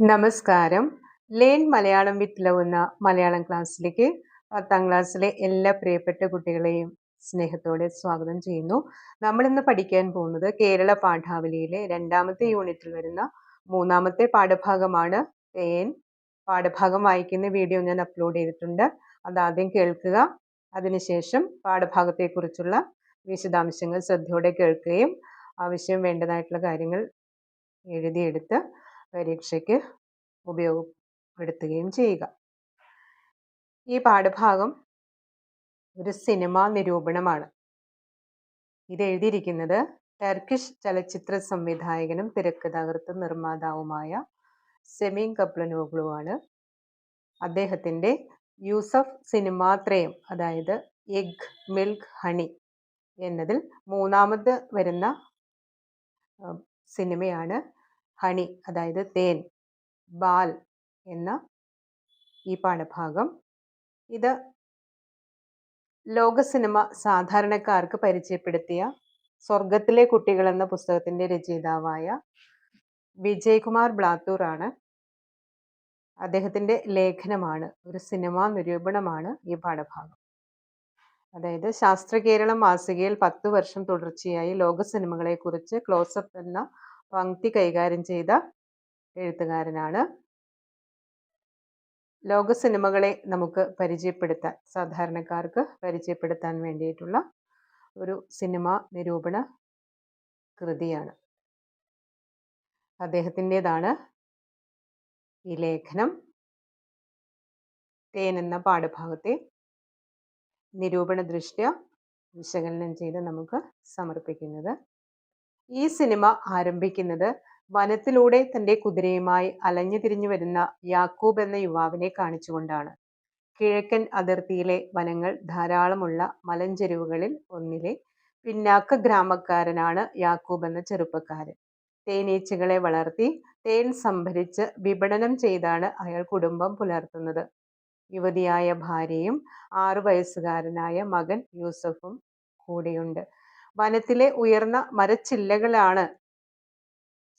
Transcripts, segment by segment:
നമസ്കാരം. Learn Malayalam with love എന്ന മലയാളം ക്ലാസ്സിലേക്ക് പത്താം ക്ലാസ്സിലെ എല്ലാ പ്രിയപ്പെട്ട കുട്ടികളെയും സ്നേഹത്തോടെ സ്വാഗതം ചെയ്യുന്നു. നമ്മൾ ഇന്ന് പഠിക്കാൻ പോകുന്നത് കേരള പാഠാവലിയിലെ രണ്ടാമത്തെ യൂണിറ്റിൽ വരുന്ന മൂന്നാമത്തെ പാഠഭാഗമാണ്. തേൻ പാഠഭാഗം വായിക്കുന്ന വീഡിയോ ഞാൻ അപ്ലോഡ് ചെയ്തിട്ടുണ്ട്. അതാദ്യം കേൾക്കുക. അതിനുശേഷം പാഠഭാഗത്തെക്കുറിച്ചുള്ള വിശദാംശങ്ങൾ ശ്രദ്ധയോടെ കേൾക്കുകയും ആവശ്യം വേണ്ടതായിട്ടുള്ള കാര്യങ്ങൾ എഴുതിയെടുത്ത് പരീക്ഷയ്ക്ക് ഉപയോഗപ്പെടുത്തുകയും ചെയ്യുക. ഈ പാഠഭാഗം ഒരു സിനിമാ നിരൂപണമാണ്. ഇത് എഴുതിയിരിക്കുന്നത് ടർക്കിഷ് ചലച്ചിത്ര സംവിധായകനും തിരക്കഥാകൃത്ത് നിർമ്മാതാവുമായ സെമീൻ കപ്ലനോഗ്ലു ആണ് അദ്ദേഹത്തിന്റെ യൂസഫ് സിനിമാത്രയം അതായത് എഗ് മിൽക്ക് ഹണി എന്നതിൽ മൂന്നാമത് വരുന്ന സിനിമയാണ് ഹണി അതായത് തേൻ ബാൽ എന്ന ഈ പാഠഭാഗം. ഇത് ലോക സിനിമ സാധാരണക്കാർക്ക് പരിചയപ്പെടുത്തിയ സ്വർഗത്തിലെ കുട്ടികൾ എന്ന പുസ്തകത്തിന്റെ രചയിതാവായ വിജയകുമാർ ബ്ലാത്തൂർ ആണ്. അദ്ദേഹത്തിന്റെ ലേഖനമാണ് ഒരു സിനിമാ നിരൂപണമാണ് ഈ പാഠഭാഗം. അതായത് ശാസ്ത്ര കേരളം മാസികയിൽ പത്തു വർഷം തുടർച്ചയായി ലോക സിനിമകളെക്കുറിച്ച് ക്ലോസപ്പ് എന്ന പങ്ക്തി കൈകാര്യം ചെയ്ത എഴുത്തുകാരനാണ്. ലോക സിനിമകളെ നമുക്ക് പരിചയപ്പെടുത്താൻ സാധാരണക്കാർക്ക് പരിചയപ്പെടുത്താൻ വേണ്ടിയിട്ടുള്ള ഒരു സിനിമ നിരൂപണ കൃതിയാണ്. അദ്ദേഹത്തിന്റെതാണ് ഈ ലേഖനം. തേൻ എന്ന പാഠഭാഗത്തെ നിരൂപണ ദൃഷ്ട്യ വിശകലനം ചെയ്ത് നമുക്ക് സമർപ്പിക്കുന്നത്. ഈ സിനിമ ആരംഭിക്കുന്നത് വനത്തിലൂടെ തന്റെ കുതിരയുമായി അലഞ്ഞു തിരിഞ്ഞു വരുന്ന യാക്കൂബ് എന്ന യുവാവിനെ കാണിച്ചുകൊണ്ടാണ്. കിഴക്കൻ അതിർത്തിയിലെ വനങ്ങൾ ധാരാളമുള്ള മലഞ്ചെരുവുകളിൽ ഒന്നിലെ പിന്നാക്ക ഗ്രാമക്കാരനാണ് യാക്കൂബ് എന്ന ചെറുപ്പക്കാരൻ. തേനീച്ചകളെ വളർത്തി തേൻ സംഭരിച്ച് വിപണനം ചെയ്താണ് അയാൾ കുടുംബം പുലർത്തുന്നത്. യുവതിയായ ഭാര്യയും ആറു വയസ്സുകാരനായ മകൻ യൂസഫും കൂടെയുണ്ട്. വനത്തിലെ ഉയർന്ന മരച്ചില്ലകളാണ്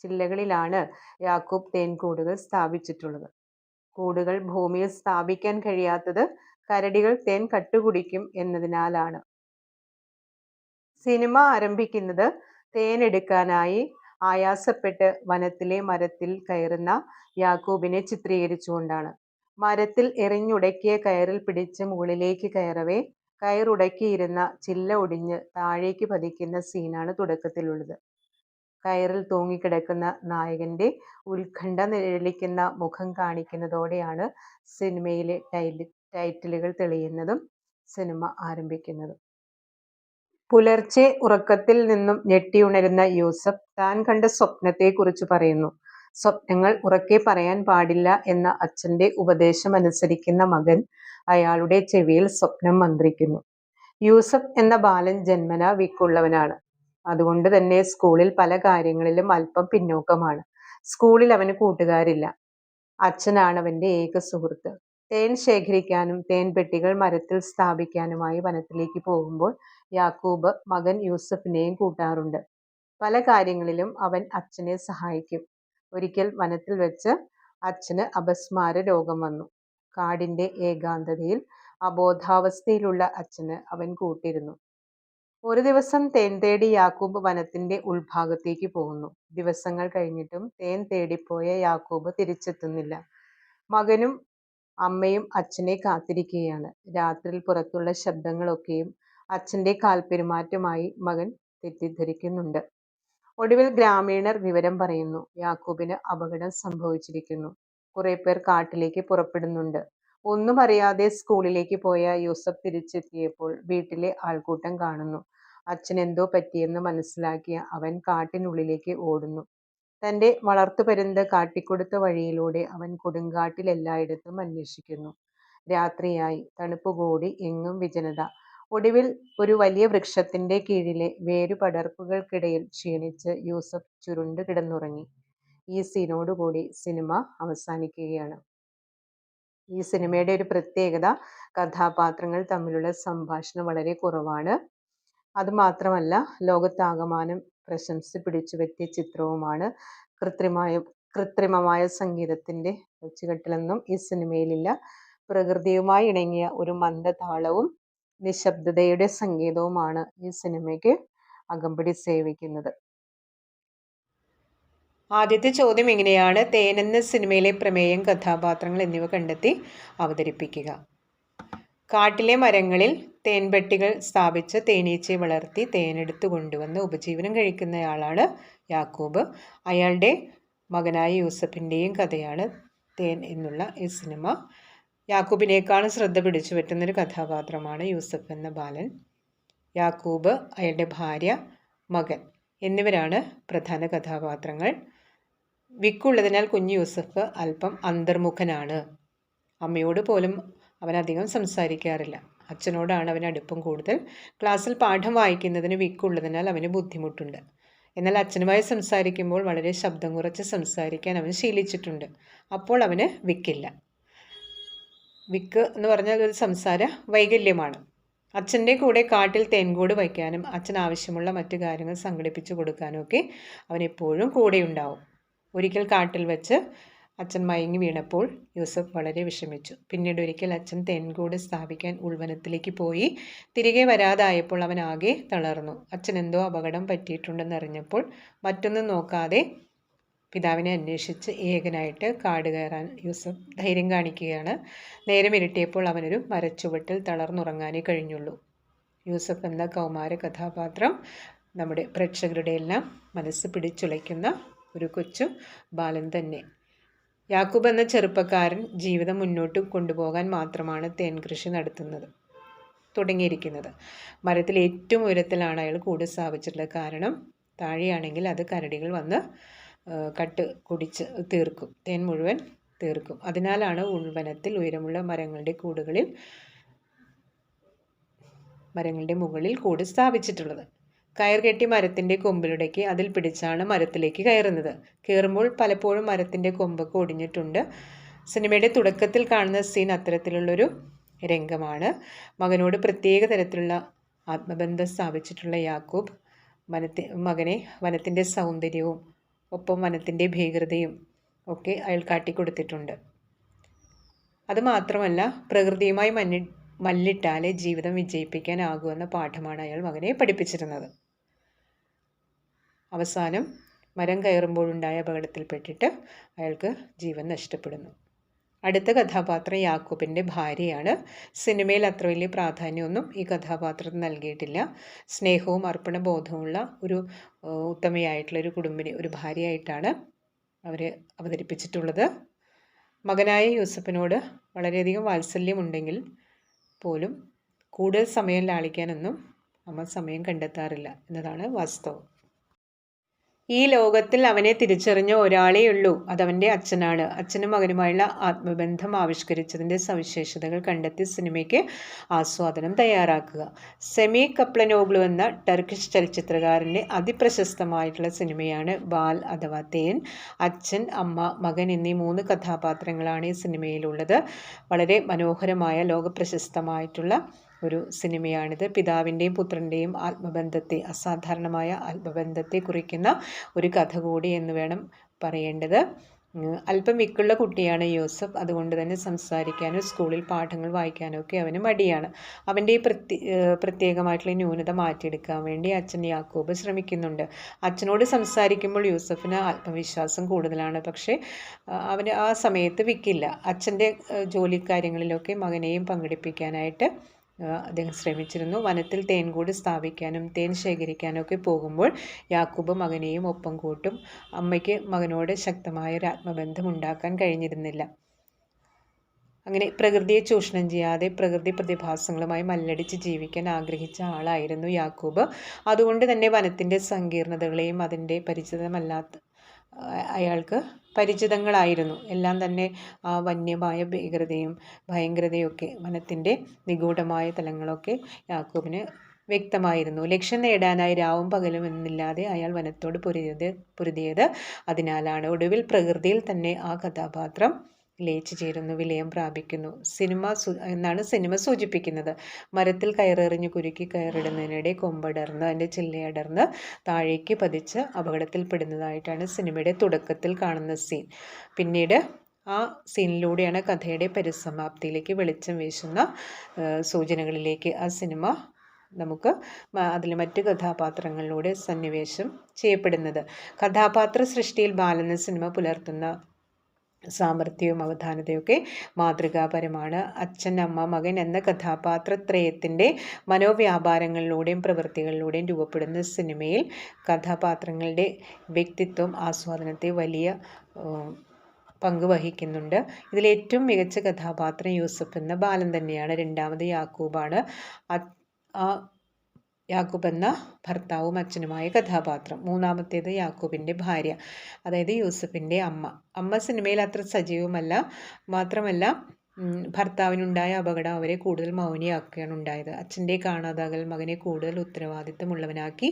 ചില്ലകളിലാണ് യാക്കൂബ് തേൻകൂടുകൾ സ്ഥാപിച്ചിട്ടുള്ളത്. കൂടുകൾ ഭൂമിയിൽ സ്ഥാപിക്കാൻ കഴിയാത്തത് കരടികൾ തേൻ കട്ടുകുടിക്കും എന്നതിനാലാണ്. സിനിമ ആരംഭിക്കുന്നത് തേനെടുക്കാനായി ആയാസപ്പെട്ട് വനത്തിലെ മരത്തിൽ കയറുന്ന യാക്കൂബിനെ ചിത്രീകരിച്ചുകൊണ്ടാണ്. മരത്തിൽ എറിഞ്ഞുടക്കിയ കയറിൽ പിടിച്ച് മുകളിലേക്ക് കയറവേ കയറുടക്കിയിരുന്ന ചില്ല ഒടിഞ്ഞ് താഴേക്ക് പതിക്കുന്ന സീനാണ് തുടക്കത്തിലുള്ളത്. കയറിൽ തൂങ്ങിക്കിടക്കുന്ന നായകന്റെ ഉത്കണ്ഠ നിഴലിക്കുന്ന മുഖം കാണിക്കുന്നതോടെയാണ് സിനിമയിലെ ടൈറ്റിലുകൾ തെളിയുന്നതും സിനിമ ആരംഭിക്കുന്നതും. പുലർച്ചെ ഉറക്കത്തിൽ നിന്നും ഞെട്ടിയുണരുന്ന യൂസഫ് താൻ കണ്ട സ്വപ്നത്തെക്കുറിച്ച് പറയുന്നു. സ്വപ്നങ്ങൾ ഉറക്കെ പറയാൻ പാടില്ല എന്ന അച്ഛന്റെ ഉപദേശം അനുസരിക്കുന്ന മകൻ അയാളുടെ ചെവിയിൽ സ്വപ്നം മന്ത്രിക്കുന്നു. യൂസഫ് എന്ന ബാലൻ ജന്മന വിക്കുള്ളവനാണ്. അതുകൊണ്ട് തന്നെ സ്കൂളിൽ പല കാര്യങ്ങളിലും അല്പം പിന്നോക്കമാണ്. സ്കൂളിൽ അവന് കൂട്ടുകാരില്ല. അച്ഛനാണ് അവന്റെ ഏക സുഹൃത്ത്. തേൻ ശേഖരിക്കാനും തേൻ പെട്ടികൾ മരത്തിൽ സ്ഥാപിക്കാനുമായി വനത്തിലേക്ക് പോകുമ്പോൾ യാക്കൂബ് മകൻ യൂസഫിനെയും കൂട്ടാറുണ്ട്. പല കാര്യങ്ങളിലും അവൻ അച്ഛനെ സഹായിക്കും. ഒരിക്കൽ വനത്തിൽ വെച്ച് അച്ഛന് അപസ്മാര രോഗം വന്നു. കാടിന്റെ ഏകാന്തതയിൽ അബോധാവസ്ഥയിലുള്ള അച്ഛന് അവൻ കൂട്ടിരുന്നു. ഒരു ദിവസം തേൻ തേടി യാക്കൂബ് വനത്തിന്റെ ഉൾഭാഗത്തേക്ക് പോകുന്നു. ദിവസങ്ങൾ കഴിഞ്ഞിട്ടും തേൻ തേടിപ്പോയ യാക്കൂബ് തിരിച്ചെത്തുന്നില്ല. മകനും അമ്മയും അച്ഛനെ കാത്തിരിക്കുകയാണ്. രാത്രിയിൽ പുറത്തുള്ള ശബ്ദങ്ങളൊക്കെയും അച്ഛന്റെ കാൽപെരുമാറ്റമായി മകൻ തെറ്റിദ്ധരിക്കുന്നുണ്ട്. ഒടുവിൽ ഗ്രാമീണർ വിവരം പറയുന്നു. യാക്കൂബിന് അപകടം സംഭവിച്ചിരിക്കുന്നു. കുറെ പേർ കാട്ടിലേക്ക് പുറപ്പെടുന്നുണ്ട്. ഒന്നും അറിയാതെ സ്കൂളിലേക്ക് പോയ യൂസഫ് തിരിച്ചെത്തിയപ്പോൾ വീട്ടിലെ ആൾക്കൂട്ടം കാണുന്നു. അച്ഛൻ എന്തോ പറ്റിയെന്ന് മനസ്സിലാക്കിയ അവൻ കാട്ടിനുള്ളിലേക്ക് ഓടുന്നു. തന്റെ വളർത്തുപരുന്ത് കാട്ടിക്കൊടുത്ത വഴിയിലൂടെ അവൻ കൊടുങ്കാട്ടിൽ എല്ലായിടത്തും അന്വേഷിക്കുന്നു. രാത്രിയായി. തണുപ്പ് കൂടി എങ്ങും വിജനത. ഒടുവിൽ ഒരു വലിയ വൃക്ഷത്തിന്റെ കീഴിലെ വേരുപടർപ്പുകൾക്കിടയിൽ ക്ഷീണിച്ച് യൂസഫ് ചുരുണ്ട് കിടന്നുറങ്ങി. ഈ സീനോട് കൂടി സിനിമ അവസാനിക്കുകയാണ്. ഈ സിനിമയുടെ ഒരു പ്രത്യേകത കഥാപാത്രങ്ങൾ തമ്മിലുള്ള സംഭാഷണം വളരെ കുറവാണ്. അതുമാത്രമല്ല ലോകത്താകമാനം പ്രശംസ പിടിച്ചു പറ്റിയ ചിത്രവുമാണ്. കൃത്രിമായ കൃത്രിമമായ സംഗീതത്തിന്റെ ഒച്ചുകെട്ടിലൊന്നും ഈ സിനിമയിലില്ല. പ്രകൃതിയുമായി ഇണങ്ങിയ ഒരു മന്ദതാളവും നിശബ്ദതയുടെ സംഗീതവുമാണ് ഈ സിനിമയ്ക്ക് അകമ്പടി സേവിക്കുന്നത്. ആദ്യത്തെ ചോദ്യം എങ്ങനെയാണ് തേനെന്ന സിനിമയിലെ പ്രമേയം കഥാപാത്രങ്ങൾ എന്നിവ കണ്ടെത്തി അവതരിപ്പിക്കുക. കാട്ടിലെ മരങ്ങളിൽ തേൻപെട്ടികൾ സ്ഥാപിച്ച് തേനീച്ചയെ വളർത്തി തേനെടുത്ത് കൊണ്ടുവന്ന് ഉപജീവനം കഴിക്കുന്നയാളാണ് യാക്കൂബ്. അയാളുടെ മകനായ യൂസഫിന്റെയും കഥയാണ് തേൻ എന്നുള്ള ഈ സിനിമ. യാക്കൂബിനേക്കാളും ശ്രദ്ധ പിടിച്ചു പറ്റുന്നൊരു കഥാപാത്രമാണ് യൂസഫ് എന്ന ബാലൻ. യാക്കൂബ് അയാളുടെ ഭാര്യ മകൻ എന്നിവരാണ് പ്രധാന കഥാപാത്രങ്ങൾ. വിക്കുള്ളതിനാൽ കുഞ്ഞു യൂസഫ് അല്പം അന്തർമുഖനാണ്. അമ്മയോട് പോലും അവൻ അധികം സംസാരിക്കാറില്ല. അച്ഛനോടാണ് അവൻ അടുപ്പം കൂടുതൽ. ക്ലാസ്സിൽ പാഠം വായിക്കുന്നതിന് വിക്കുള്ളതിനാൽ അവന് ബുദ്ധിമുട്ടുണ്ട്. എന്നാൽ അച്ഛനുമായി സംസാരിക്കുമ്പോൾ വളരെ ശബ്ദം കുറച്ച് സംസാരിക്കാൻ അവൻ ശീലിച്ചിട്ടുണ്ട്. അപ്പോൾ അവന് വിക്കില്ല. വിക്ക് എന്ന് പറഞ്ഞാൽ ഒരു സംസാര വൈകല്യമാണ്. അച്ഛന്റെ കൂടെ കാട്ടിൽ തേൻകൂട് വയ്ക്കാനും അച്ഛൻ ആവശ്യമുള്ള മറ്റു കാര്യങ്ങൾ സംഘടിപ്പിച്ചു കൊടുക്കാനും ഒക്കെ അവൻ എപ്പോഴും കൂടെയുണ്ടാവും. ഒരിക്കൽ കാട്ടിൽ വെച്ച് അച്ഛൻ മയങ്ങി വീണപ്പോൾ യൂസഫ് വളരെ വിഷമിച്ചു. പിന്നീട് ഒരിക്കൽ അച്ഛൻ തെൻകൂട് സ്ഥാപിക്കാൻ ഉൾവനത്തിലേക്ക് പോയി. തിരികെ വരാതായപ്പോൾ അവൻ ആകെ തളർന്നു. അച്ഛൻ എന്തോ അപകടം പറ്റിയിട്ടുണ്ടെന്നറിഞ്ഞപ്പോൾ മറ്റൊന്നും നോക്കാതെ പിതാവിനെ അന്വേഷിച്ച് ഏകനായിട്ട് കാട് കയറാൻ യൂസഫ് ധൈര്യം കാണിക്കുകയാണ്. നേരം ഇരുട്ടിയപ്പോൾ അവനൊരു മരച്ചുവട്ടിൽ തളർന്നുറങ്ങാനേ കഴിഞ്ഞുള്ളൂ. യൂസഫ് എന്ന കൗമാര കഥാപാത്രം നമ്മുടെ പ്രേക്ഷകരുടെ എല്ലാം മനസ്സ് പിടിച്ചുലയ്ക്കുന്ന ഒരു കൊച്ചു ബാലൻ തന്നെ. യാക്കൂബ് എന്ന ചെറുപ്പക്കാരൻ ജീവിതം മുന്നോട്ട് കൊണ്ടുപോകാൻ മാത്രമാണ് തേൻ കൃഷി നടത്തുന്നത് തുടങ്ങിയിരിക്കുന്നത്. മരത്തിൽ ഏറ്റവും ഉയരത്തിലാണ് അയാൾ കൂട് സ്ഥാപിച്ചിട്ടുള്ളത്. കാരണം താഴെയാണെങ്കിൽ അത് കരടികൾ വന്ന് കട്ട് കുടിച്ച് തീർക്കും. തേൻ മുഴുവൻ തീർക്കും. അതിനാലാണ് ഉൾവനത്തിൽ ഉയരമുള്ള മരങ്ങളുടെ കൂടുകളിൽ മരങ്ങളുടെ മുകളിൽ കൂട് സ്ഥാപിച്ചിട്ടുള്ളത്. കയർ കെട്ടി മരത്തിന്റെ കൊമ്പിലുടക്കി അതിൽ പിടിച്ചാണ് മരത്തിലേക്ക് കയറുന്നത്. കയറുമ്പോൾ പലപ്പോഴും മരത്തിന്റെ കൊമ്പൊക്കെ ഒടിഞ്ഞിട്ടുണ്ട്. സിനിമയുടെ തുടക്കത്തിൽ കാണുന്ന സീൻ അത്തരത്തിലുള്ളൊരു രംഗമാണ്. മകനോട് പ്രത്യേക തരത്തിലുള്ള ആത്മബന്ധം സ്ഥാപിച്ചിട്ടുള്ള യാക്കൂബ് വനത്തി മകനെ വനത്തിന്റെ സൗന്ദര്യവും ഒപ്പം വനത്തിന്റെ ഭീകരതയും ഒക്കെ അയാൾ കാട്ടിക്കൊടുത്തിട്ടുണ്ട്. അതുമാത്രമല്ല പ്രകൃതിയുമായി മന്നി മല്ലിട്ടാലേ ജീവിതം വിജയിപ്പിക്കാനാകൂ എന്ന പാഠമാണ് അയാൾ മകനെ പഠിപ്പിച്ചിരുന്നത്. അവസാനം മരം കയറുമ്പോഴുണ്ടായ അപകടത്തിൽപ്പെട്ടിട്ട് അയാൾക്ക് ജീവൻ നഷ്ടപ്പെടുന്നു. അടുത്ത കഥാപാത്രം യാക്കൂബിന്റെ ഭാര്യയാണ്. സിനിമയിൽ അത്ര വലിയ പ്രാധാന്യമൊന്നും ഈ കഥാപാത്രത്തിന് നൽകിയിട്ടില്ല. സ്നേഹവും അർപ്പണബോധവുമുള്ള ഒരു ഉത്തമയായിട്ടുള്ള ഒരു കുടുംബിനി ഒരു ഭാര്യയായിട്ടാണ് അവർ അവതരിപ്പിച്ചിട്ടുള്ളത്. മകനായ യൂസഫിനോട് വളരെയധികം വാത്സല്യമുണ്ടെങ്കിൽ പോലും കൂടുതൽ സമയം ലാളിക്കാനൊന്നും അമ്മ സമയം കണ്ടെത്താറില്ല എന്നതാണ് വാസ്തവം. ഈ ലോകത്തിൽ അവനെ തിരിച്ചറിഞ്ഞ ഒരാളേ ഉള്ളൂ. അതവന്റെ അച്ഛനാണ്. അച്ഛനും മകനുമായുള്ള ആത്മബന്ധം ആവിഷ്കരിച്ചതിന്റെ സവിശേഷതകൾ കണ്ടെത്തി സിനിമയ്ക്ക് ആസ്വാദനം തയ്യാറാക്കുക. സെമി കപ്ലനോഗ്ലു എന്ന ടർക്കിഷ് ചലച്ചിത്രകാരന്റെ അതിപ്രശസ്തമായിട്ടുള്ള സിനിമയാണ് ബാൽ അഥവാ തേൻ. അച്ഛൻ അമ്മ മകൻ എന്നീ മൂന്ന് കഥാപാത്രങ്ങളാണ് ഈ സിനിമയിലുള്ളത്. വളരെ മനോഹരമായ ലോകപ്രശസ്തമായിട്ടുള്ള ഒരു സിനിമയാണിത്. പിതാവിന്റെയും പുത്രന്റെയും ആത്മബന്ധത്തെ അസാധാരണമായ ആത്മബന്ധത്തെ കുറിക്കുന്ന ഒരു കഥ കൂടി എന്ന് വേണം പറയേണ്ടത്. അല്പം വിക്കുള്ള കുട്ടിയാണ് യൂസഫ്. അതുകൊണ്ട് തന്നെ സംസാരിക്കാനും സ്കൂളിൽ പാഠങ്ങൾ വായിക്കാനും ഒക്കെ അവന് മടിയാണ്. അവന്റെ ഈ പ്രത്യേക പ്രത്യേകമായിട്ടുള്ള ന്യൂനത മാറ്റിയെടുക്കാൻ വേണ്ടി അച്ഛൻ യാക്കോബ് ശ്രമിക്കുന്നുണ്ട്. അച്ഛനോട് സംസാരിക്കുമ്പോൾ യൂസഫിന് ആത്മവിശ്വാസം കൂടുതലാണ്. പക്ഷേ അവന് ആ സമയത്ത് വിക്കില്ല. അച്ഛന്റെ ജോലിക്കാര്യങ്ങളിലൊക്കെ മകനെയും പങ്കെടുപ്പിക്കാനായിട്ട് അദ്ദേഹം ശ്രമിച്ചിരുന്നു. വനത്തിൽ തേൻകൂട് സ്ഥാപിക്കാനും തേൻ ശേഖരിക്കാനും ഒക്കെ പോകുമ്പോൾ യാക്കൂബ് മകനെയും ഒപ്പം കൂട്ടും അമ്മയ്ക്ക് മകനോട് ശക്തമായ ഒരു ആത്മബന്ധം ഉണ്ടാക്കാൻ കഴിഞ്ഞിരുന്നില്ല. അങ്ങനെ പ്രകൃതിയെ ചൂഷണം ചെയ്യാതെ പ്രകൃതി പ്രതിഭാസങ്ങളുമായി മല്ലടിച്ച് ജീവിക്കാൻ ആഗ്രഹിച്ച ആളായിരുന്നു യാക്കൂബ്. അതുകൊണ്ട് തന്നെ വനത്തിന്റെ സങ്കീർണതകളെയും അതിന്റെ പരിചിതമല്ലാത്ത അയാൾക്ക് പരിചിതങ്ങളായിരുന്നു. എല്ലാം തന്നെ ആ വന്യമായ ഭീകരതയും ഭയങ്കരതയൊക്കെ വനത്തിന്റെ നിഗൂഢമായ തലങ്ങളൊക്കെ യാക്കൂബിന് വ്യക്തമായിരുന്നു. ലക്ഷ്യം നേടാനായി രാവും പകലും എന്നില്ലാതെ അയാൾ വനത്തോട് പൊരുതിയത് പൊരുതിയത്. അതിനാലാണ് ഒടുവിൽ പ്രകൃതിയിൽ തന്നെ ആ കഥാപാത്രം ലയിച്ചു ചേരുന്നു വിലയം പ്രാപിക്കുന്നു. സിനിമ എന്നാണ് സിനിമ സൂചിപ്പിക്കുന്നത്. മരത്തിൽ കയറെറിഞ്ഞ് കുരുക്കി കയറിടുന്നതിനിടെ കൊമ്പടർന്ന് അതിന്റെ ചില്ലയടർന്ന് താഴേക്ക് പതിച്ച് അപകടത്തിൽപ്പെടുന്നതായിട്ടാണ് സിനിമയുടെ തുടക്കത്തിൽ കാണുന്ന സീൻ. പിന്നീട് ആ സീനിലൂടെയാണ് കഥയുടെ പരിസമാപ്തിയിലേക്ക് വെളിച്ചം വീശുന്ന സൂചനകളിലേക്ക് ആ സിനിമ നമുക്ക് അതിൽ മറ്റ് കഥാപാത്രങ്ങളിലൂടെ സന്നിവേശം ചെയ്യപ്പെടുന്നത്. കഥാപാത്ര സൃഷ്ടിയിൽ ബാലന സിനിമ പുലർത്തുന്ന സാമർഥ്യവും അവധാനതയൊക്കെ മാതൃകാപരമാണ്. അച്ഛൻ അമ്മ മകൻ എന്ന കഥാപാത്രത്രയത്തിന്റെ മനോവ്യാപാരങ്ങളിലൂടെയും പ്രവൃത്തികളിലൂടെയും രൂപപ്പെടുന്ന സിനിമയിൽ കഥാപാത്രങ്ങളുടെ വ്യക്തിത്വം ആസ്വാദനത്തെ വലിയ പങ്ക് വഹിക്കുന്നുണ്ട്. ഇതിൽ ഏറ്റവും മികച്ച കഥാപാത്രം യൂസഫ് എന്ന ബാലൻ തന്നെയാണ്. രണ്ടാമത് യാക്കൂബാണ്. ആ യാക്കൂബ് എന്ന ഭർത്താവും അച്ഛനുമായ കഥാപാത്രം. മൂന്നാമത്തേത് യാക്കൂബിന്റെ ഭാര്യ അതായത് യൂസഫിന്റെ അമ്മ. അമ്മ സിനിമയിൽ അത്ര സജീവമല്ല. മാത്രമല്ല ഭർത്താവിനുണ്ടായ അപകടം അവരെ കൂടുതൽ മൗനിയാക്കുകയാണ് ഉണ്ടായത്. അച്ഛന്റെ കാണാതാകൽ മകനെ കൂടുതൽ ഉത്തരവാദിത്തമുള്ളവനാക്കി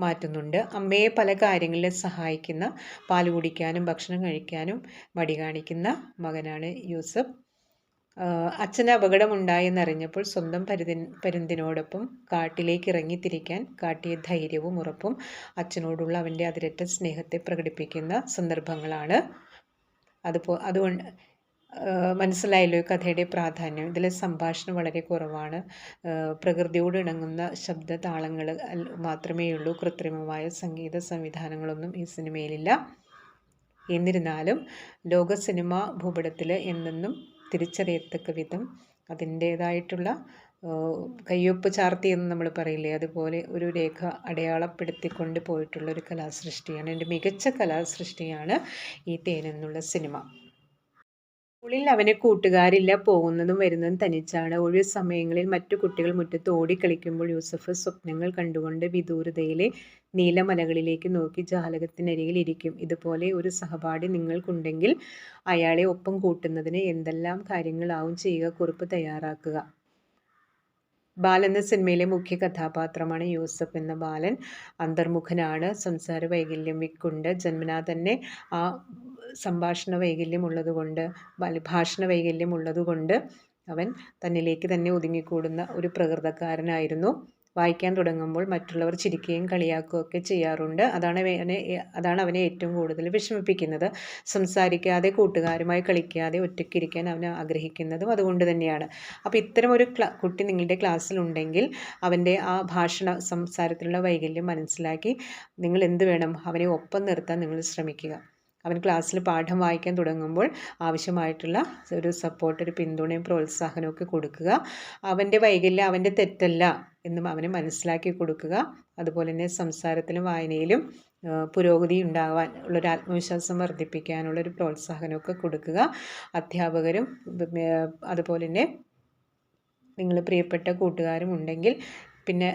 മാറ്റുന്നുണ്ട്. അമ്മയെ പല കാര്യങ്ങളിൽ സഹായിക്കുന്ന പാൽ കുടിക്കാനും ഭക്ഷണം കഴിക്കാനും മടി കാണിക്കുന്ന മകനാണ് യൂസഫ്. അച്ഛന് അപകടമുണ്ടായെന്നറിഞ്ഞപ്പോൾ സ്വന്തം പരുതി പരുന്തിനോടൊപ്പം കാട്ടിലേക്ക് ഇറങ്ങിത്തിരിക്കാൻ കാട്ടിയ ധൈര്യവും ഉറപ്പും അച്ഛനോടുള്ള അവന്റെ അതിരറ്റ സ്നേഹത്തെ പ്രകടിപ്പിക്കുന്ന സന്ദർഭങ്ങളാണ്. അതുപോ അതുകൊണ്ട് മനസ്സിലായല്ലോ കഥയുടെ പ്രാധാന്യം. ഇതിലെ സംഭാഷണം വളരെ കുറവാണ്. പ്രകൃതിയോട് ഇണങ്ങുന്ന ശബ്ദ താളങ്ങൾ മാത്രമേ ഉള്ളൂ കൃത്രിമമായ സംഗീത സംവിധാനങ്ങളൊന്നും ഈ സിനിമയിലില്ല. എന്നിരുന്നാലും ലോക സിനിമ ഭൂപടത്തിൽ എന്നെന്നും തിരിച്ചറിയത്തക്ക വിധം അതിന്റേതായിട്ടുള്ള കയ്യൊപ്പ് ചാർത്തി എന്ന് നമ്മൾ പറയില്ലേ? അതുപോലെ ഒരു രേഖ അടയാളപ്പെടുത്തിക്കൊണ്ട് പോയിട്ടുള്ള ഒരു കലാസൃഷ്ടിയാണ്. എന്റെ മികച്ച കലാസൃഷ്ടിയാണ് ഈ തേനെന്നുള്ള സിനിമ. സ്കൂളിൽ അവന് കൂട്ടുകാരില്ല പോകുന്നതും വരുന്നതും തനിച്ചാണ്. ഒഴിവ് സമയങ്ങളിൽ മറ്റു കുട്ടികൾ മുറ്റത്ത് ഓടിക്കളിക്കുമ്പോൾ യൂസഫ് സ്വപ്നങ്ങൾ കണ്ടുകൊണ്ട് വിദൂരതയിലെ നീലമലകളിലേക്ക് നോക്കി ജാലകത്തിനരികിൽ ഇരിക്കും. ഇതുപോലെ ഒരു സഹപാഠി നിങ്ങൾക്കുണ്ടെങ്കിൽ അയാളെ ഒപ്പം കൂട്ടുന്നതിന് എന്തെല്ലാം കാര്യങ്ങളാവും ചെയ്യുക കുറിപ്പ് തയ്യാറാക്കുക. ബാലൻ എന്ന സിനിമയിലെ മുഖ്യ കഥാപാത്രമാണ് യൂസഫ് എന്ന ബാലൻ. അന്തർമുഖനാണ്. സംസാര വൈകല്യം വിക്കുണ്ട് ജന്മനാ തന്നെ ആ സംഭാഷണ വൈകല്യം ഉള്ളതുകൊണ്ട് ഭാഷണ വൈകല്യം ഉള്ളതുകൊണ്ട് അവൻ തന്നിലേക്ക് തന്നെ ഒതുങ്ങിക്കൂടുന്ന ഒരു പ്രകൃതക്കാരനായിരുന്നു. വായിക്കാൻ തുടങ്ങുമ്പോൾ മറ്റുള്ളവർ ചിരിക്കുകയും കളിയാക്കുകയൊക്കെ ചെയ്യാറുണ്ട്. അതാണ് അവനെ അതാണ് അവനെ ഏറ്റവും കൂടുതൽ വിഷമിപ്പിക്കുന്നത്. സംസാരിക്കാതെ കൂട്ടുകാരുമായി കളിക്കാതെ ഒറ്റയ്ക്കിരിക്കാൻ അവൻ ആഗ്രഹിക്കുന്നതും അതുകൊണ്ട് തന്നെയാണ്. അപ്പോൾ ഇത്തരം ഒരു കുട്ടി നിങ്ങളുടെ ക്ലാസ്സിലുണ്ടെങ്കിൽ അവന്റെ ആ ഭാഷണ സംസാരത്തിലുള്ള വൈകല്യം മനസ്സിലാക്കി നിങ്ങൾ എന്ത് വേണം അവനെ ഒപ്പം നിർത്താൻ നിങ്ങൾ ശ്രമിക്കുക. അവൻ ക്ലാസ്സിൽ പാഠം വായിക്കാൻ തുടങ്ങുമ്പോൾ ആവശ്യമായിട്ടുള്ള ഒരു സപ്പോർട്ട് ഒരു പിന്തുണയും പ്രോത്സാഹനവും ഒക്കെ കൊടുക്കുക. അവന്റെ വൈകല്യം അവന്റെ തെറ്റല്ല എന്നും അവന് മനസ്സിലാക്കി കൊടുക്കുക. അതുപോലെ തന്നെ സംസാരത്തിലും വായനയിലും പുരോഗതി ഉണ്ടാകാൻ ഉള്ളൊരു ആത്മവിശ്വാസം വർദ്ധിപ്പിക്കാനുള്ളൊരു പ്രോത്സാഹനമൊക്കെ കൊടുക്കുക. അധ്യാപകരും അതുപോലെ തന്നെ നിങ്ങൾ പ്രിയപ്പെട്ട കൂട്ടുകാരും ഉണ്ടെങ്കിൽ പിന്നെ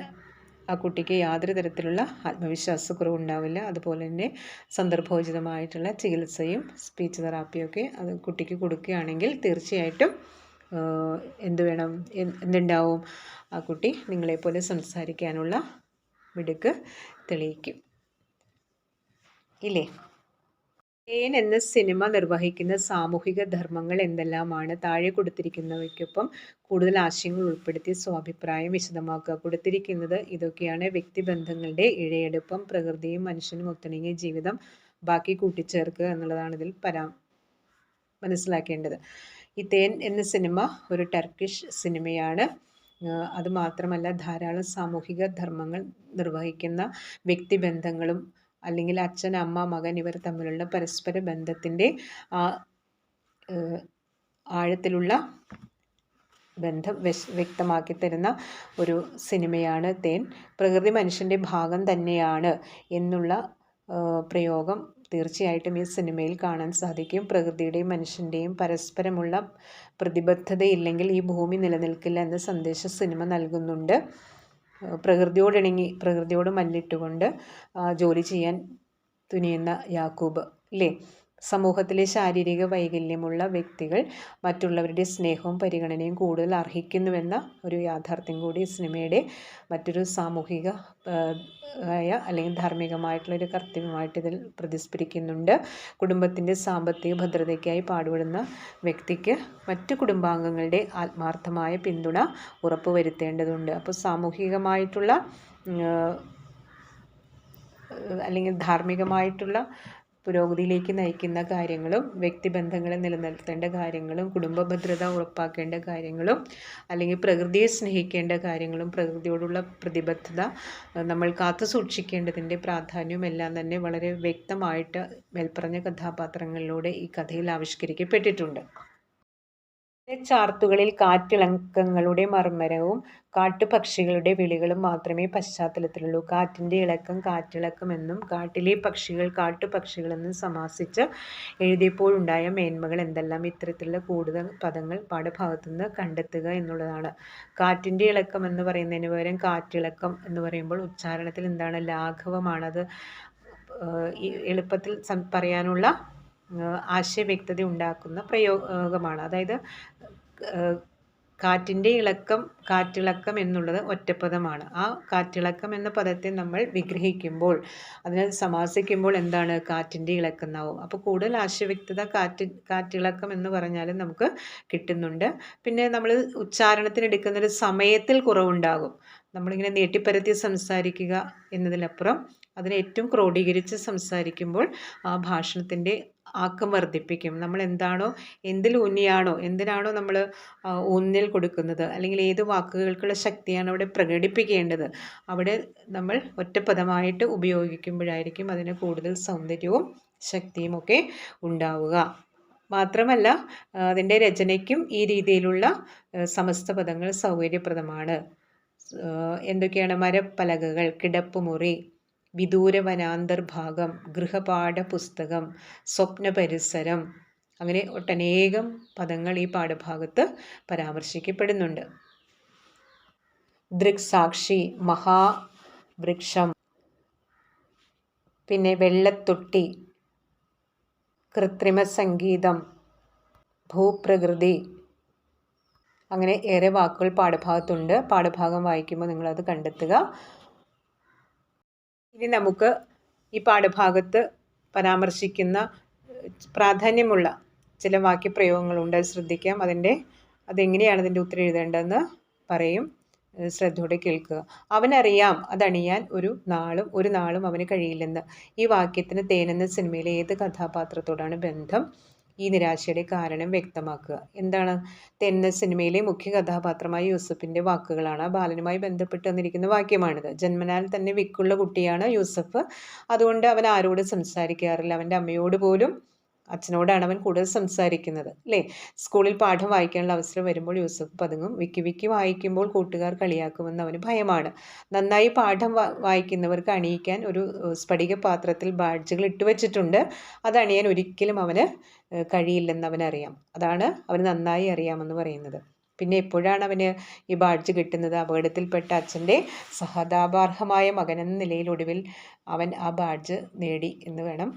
ആ കുട്ടിക്ക് യാതൊരു തരത്തിലുള്ള ആത്മവിശ്വാസക്കുറവ് ഉണ്ടാവില്ല അതുപോലെ തന്നെ സന്ദർഭോചിതമായിട്ടുള്ള ചികിത്സയും സ്പീച്ച് തെറാപ്പിയൊക്കെ അത് കുട്ടിക്ക് കൊടുക്കുകയാണെങ്കിൽ തീർച്ചയായിട്ടും എന്ത് വേണം എന്തുണ്ടാവും? ആ കുട്ടി നിങ്ങളെപ്പോലെ സംസാരിക്കാനുള്ള മിടുക്ക് തെളിയിക്കും. ഇല്ലേ? തേൻ എന്ന സിനിമ നിർവഹിക്കുന്ന സാമൂഹിക ധർമ്മങ്ങൾ എന്തെല്ലാമാണ്? താഴെ കൊടുത്തിരിക്കുന്നവയ്ക്കൊപ്പം കൂടുതൽ ആശയങ്ങൾ ഉൾപ്പെടുത്തി സ്വാഭിപ്രായം വിശദമാക്കുക. കൊടുത്തിരിക്കുന്നത് ഇതൊക്കെയാണ് വ്യക്തിബന്ധങ്ങളുടെ ഇഴയെടുപ്പം പ്രകൃതിയും മനുഷ്യനും ഒത്തിണങ്ങിയ ജീവിതം ബാക്കി കൂട്ടിച്ചേർക്കുക എന്നുള്ളതാണ് ഇതിൽ പരാ മനസ്സിലാക്കേണ്ടത്. ഈ തേൻ എന്ന സിനിമ ഒരു ടർക്കിഷ് സിനിമയാണ്. അതുമാത്രമല്ല ധാരാളം സാമൂഹിക ധർമ്മങ്ങൾ നിർവഹിക്കുന്ന വ്യക്തിബന്ധങ്ങളും അല്ലെങ്കിൽ അച്ഛൻ അമ്മ മകൻ ഇവർ തമ്മിലുള്ള പരസ്പര ബന്ധത്തിന്റെ ആ ആഴത്തിലുള്ള ബന്ധം വ്യക്തമാക്കി തരുന്ന ഒരു സിനിമയാണ് തേൻ. പ്രകൃതി മനുഷ്യന്റെ ഭാഗം തന്നെയാണ് എന്നുള്ള പ്രയോഗം തീർച്ചയായിട്ടും ഈ സിനിമയിൽ കാണാൻ സാധിക്കും. പ്രകൃതിയുടെയും മനുഷ്യന്റെയും പരസ്പരമുള്ള പ്രതിബദ്ധതയില്ലെങ്കിൽ ഈ ഭൂമി നിലനിൽക്കില്ല എന്ന സന്ദേശം സിനിമ നൽകുന്നുണ്ട്. പ്രകൃതിയോടിണങ്ങി പ്രകൃതിയോട് മല്ലിട്ടുകൊണ്ട് ജോലി ചെയ്യാൻ തുനിയുന്ന യാക്കൂബ് അല്ലേ സമൂഹത്തിലെ ശാരീരിക വൈകല്യമുള്ള വ്യക്തികൾ മറ്റുള്ളവരുടെ സ്നേഹവും പരിഗണനയും കൂടുതൽ അർഹിക്കുന്നുവെന്ന ഒരു യാഥാർത്ഥ്യം കൂടി സിനിമയുടെ മറ്റൊരു സാമൂഹിക ആയ അല്ലെങ്കിൽ ധാർമ്മികമായിട്ടുള്ള ഒരു കർത്തവ്യമായിട്ട് ഇതിൽ പ്രതിസ്ഫരിക്കുന്നുണ്ട്. കുടുംബത്തിന്റെ സാമ്പത്തിക ഭദ്രതയ്ക്കായി പാടുപെടുന്ന വ്യക്തിക്ക് മറ്റു കുടുംബാംഗങ്ങളുടെ ആത്മാർത്ഥമായ പിന്തുണ ഉറപ്പുവരുത്തേണ്ടതുണ്ട്. അപ്പോൾ സാമൂഹികമായിട്ടുള്ള അല്ലെങ്കിൽ ധാർമ്മികമായിട്ടുള്ള പുരോഗതിയിലേക്ക് നയിക്കുന്ന കാര്യങ്ങളും വ്യക്തിബന്ധങ്ങളെ നിലനിർത്തേണ്ട കാര്യങ്ങളും കുടുംബ ഭദ്രത ഉറപ്പാക്കേണ്ട കാര്യങ്ങളും അല്ലെങ്കിൽ പ്രകൃതിയെ സ്നേഹിക്കേണ്ട കാര്യങ്ങളും പ്രകൃതിയോടുള്ള പ്രതിബദ്ധത നമ്മൾ കാത്തു സൂക്ഷിക്കേണ്ടതിന്റെ പ്രാധാന്യവും എല്ലാം തന്നെ വളരെ വ്യക്തമായിട്ട് മേൽപ്പറഞ്ഞ കഥാപാത്രങ്ങളിലൂടെ ഈ കഥയിൽ ആവിഷ്കരിക്കപ്പെട്ടിട്ടുണ്ട്. ചാർത്തുകളിൽ കാറ്റിളക്കങ്ങളുടെ മർമ്മരവും കാട്ടുപക്ഷികളുടെ വിളികളും മാത്രമേ പശ്ചാത്തലത്തിലുള്ളൂ. കാറ്റിന്റെ ഇളക്കം കാറ്റിളക്കമെന്നും കാട്ടിലെ പക്ഷികൾ കാട്ടുപക്ഷികളെന്നും സമാസിച്ച് എഴുതിയപ്പോഴുണ്ടായ മേന്മകൾ എന്തെല്ലാം? ഇത്തരത്തിലുള്ള കൂടുതൽ പദങ്ങൾ പാഠഭാഗത്തുനിന്ന് കണ്ടെത്തുക എന്നുള്ളതാണ്. കാറ്റിന്റെ ഇളക്കം എന്ന് പറയുന്നതിന് പകരം കാറ്റിളക്കം എന്ന് പറയുമ്പോൾ ഉച്ചാരണത്തിൽ എന്താണ് ലാഘവമാണത് എളുപ്പത്തിൽ പറയാനുള്ള ആശയവ്യക്തത ഉണ്ടാക്കുന്ന പ്രയോഗമാണ് അതായത് കാറ്റിന്റെ ഇളക്കം കാറ്റിളക്കം എന്നുള്ളത് ഒറ്റപ്പദമാണ്. ആ കാറ്റിളക്കം എന്ന പദത്തെ നമ്മൾ വിഗ്രഹിക്കുമ്പോൾ അതിനെ സമാസിക്കുമ്പോൾ എന്താണ് കാറ്റിന്റെ ഇളക്കം എന്നാവും. അപ്പോൾ കൂടുതൽ ആശയവ്യക്തത കാറ്റ് കാറ്റിളക്കം എന്ന് പറഞ്ഞാലും നമുക്ക് കിട്ടുന്നുണ്ട്. പിന്നെ നമ്മൾ ഉച്ചാരണത്തിന് എടുക്കുന്ന ഒരു സമയത്തിൽ കുറവുണ്ടാകും. നമ്മളിങ്ങനെ നീട്ടിപ്പരത്തി സംസാരിക്കുക എന്നതിലപ്പുറം അതിനെ ഏറ്റവും ക്രോഡീകരിച്ച് സംസാരിക്കുമ്പോൾ ആ ഭാഷണത്തിന്റെ ആക്കം വർദ്ധിപ്പിക്കും. നമ്മൾ എന്താണോ എന്തിൽ ഊന്നിയാണോ എന്തിനാണോ നമ്മൾ ഊന്നൽ കൊടുക്കുന്നത് അല്ലെങ്കിൽ ഏത് വാക്കുകൾക്കുള്ള ശക്തിയാണ് അവിടെ പ്രകടിപ്പിക്കേണ്ടത് അവിടെ നമ്മൾ ഒറ്റപ്പദമായിട്ട് ഉപയോഗിക്കുമ്പോഴായിരിക്കും അതിന് കൂടുതൽ സൗന്ദര്യവും ശക്തിയും ഒക്കെ ഉണ്ടാവുക. മാത്രമല്ല അതിന്റെ രചനയ്ക്കും ഈ രീതിയിലുള്ള സമസ്ത പദങ്ങൾ സൗകര്യപ്രദമാണ്. എന്തൊക്കെയാണ്? മരപ്പലകകൾ കിടപ്പുമുറി വിദൂര വനാന്തർഭാഗം ഗൃഹപാഠ പുസ്തകം സ്വപ്ന പരിസരം അങ്ങനെ ഒട്ടനേകം പദങ്ങൾ ഈ പാഠഭാഗത്ത് പരാമർശിക്കപ്പെടുന്നുണ്ട്. ദൃക്സാക്ഷി മഹാവൃക്ഷം പിന്നെ വെള്ളത്തൊട്ടി കൃത്രിമ സംഗീതം ഭൂപ്രകൃതി അങ്ങനെ ഏറെ വാക്കുകൾ പാഠഭാഗത്തുണ്ട്. പാഠഭാഗം വായിക്കുമ്പോൾ നിങ്ങളത് കണ്ടെത്തുക. ഇനി നമുക്ക് ഈ പാഠഭാഗത്ത് പരാമർശിക്കുന്ന പ്രാധാന്യമുള്ള ചില വാക്യപ്രയോഗങ്ങളുണ്ട്. അത് ശ്രദ്ധിക്കാം. അതിന്റെ അതെങ്ങനെയാണ് അതിന്റെ ഉത്തരം എഴുതേണ്ടതെന്ന് പറയും. ശ്രദ്ധയോടെ കേൾക്കുക. അവനറിയാം അതണിയാൻ ഒരു നാളും ഒരു നാളും അവന് കഴിയില്ലെന്ന്. ഈ വാക്യത്തിന് തേനെന്ന സിനിമയിലെ ഏത് കഥാപാത്രത്തോടാണ് ബന്ധം? ഈ നിരാശയുടെ കാരണം വ്യക്തമാക്കുക. എന്താണ്? തെന്ന സിനിമയിലെ മുഖ്യ കഥാപാത്രമായ യൂസഫിന്റെ വാക്കുകളാണ് ബാലനുമായി ബന്ധപ്പെട്ട് വന്നിരിക്കുന്ന വാക്യമാണിത്. ജന്മനാൽ തന്നെ വിക്കുള്ള കുട്ടിയാണ് യൂസഫ്. അതുകൊണ്ട് അവൻ ആരോട് സംസാരിക്കാറില്ല. അവന്റെ അമ്മയോട് പോലും അച്ഛനോടാണ് അവൻ കൂടുതൽ സംസാരിക്കുന്നത് അല്ലേ? സ്കൂളിൽ പാഠം വായിക്കാനുള്ള അവസരം വരുമ്പോൾ യൂസഫ് പതുങ്ങും. വിക്കി വിക്കി വായിക്കുമ്പോൾ കൂട്ടുകാർ കളിയാക്കുമെന്ന് അവന് ഭയമാണ്. നന്നായി പാഠം വായിക്കുന്നവർക്ക് അണിയിക്കാൻ ഒരു സ്ഫടിക പാത്രത്തിൽ ബാഡ്ജുകൾ ഇട്ട് വെച്ചിട്ടുണ്ട്. അത് അണിയാൻ ഒരിക്കലും അവന് കഴിയില്ലെന്ന് അവനറിയാം അതാണ് അവന് നന്നായി അറിയാമെന്ന് പറയുന്നത്. പിന്നെ എപ്പോഴാണ് അവന് ഈ ബാഡ്ജ് കിട്ടുന്നത്? അപകടത്തിൽപ്പെട്ട അച്ഛന്റെ സഹതാപാർഹമായ മകനെന്ന നിലയിൽ ഒടുവിൽ അവൻ ആ ബാഡ്ജ് നേടി എന്ന് വേണം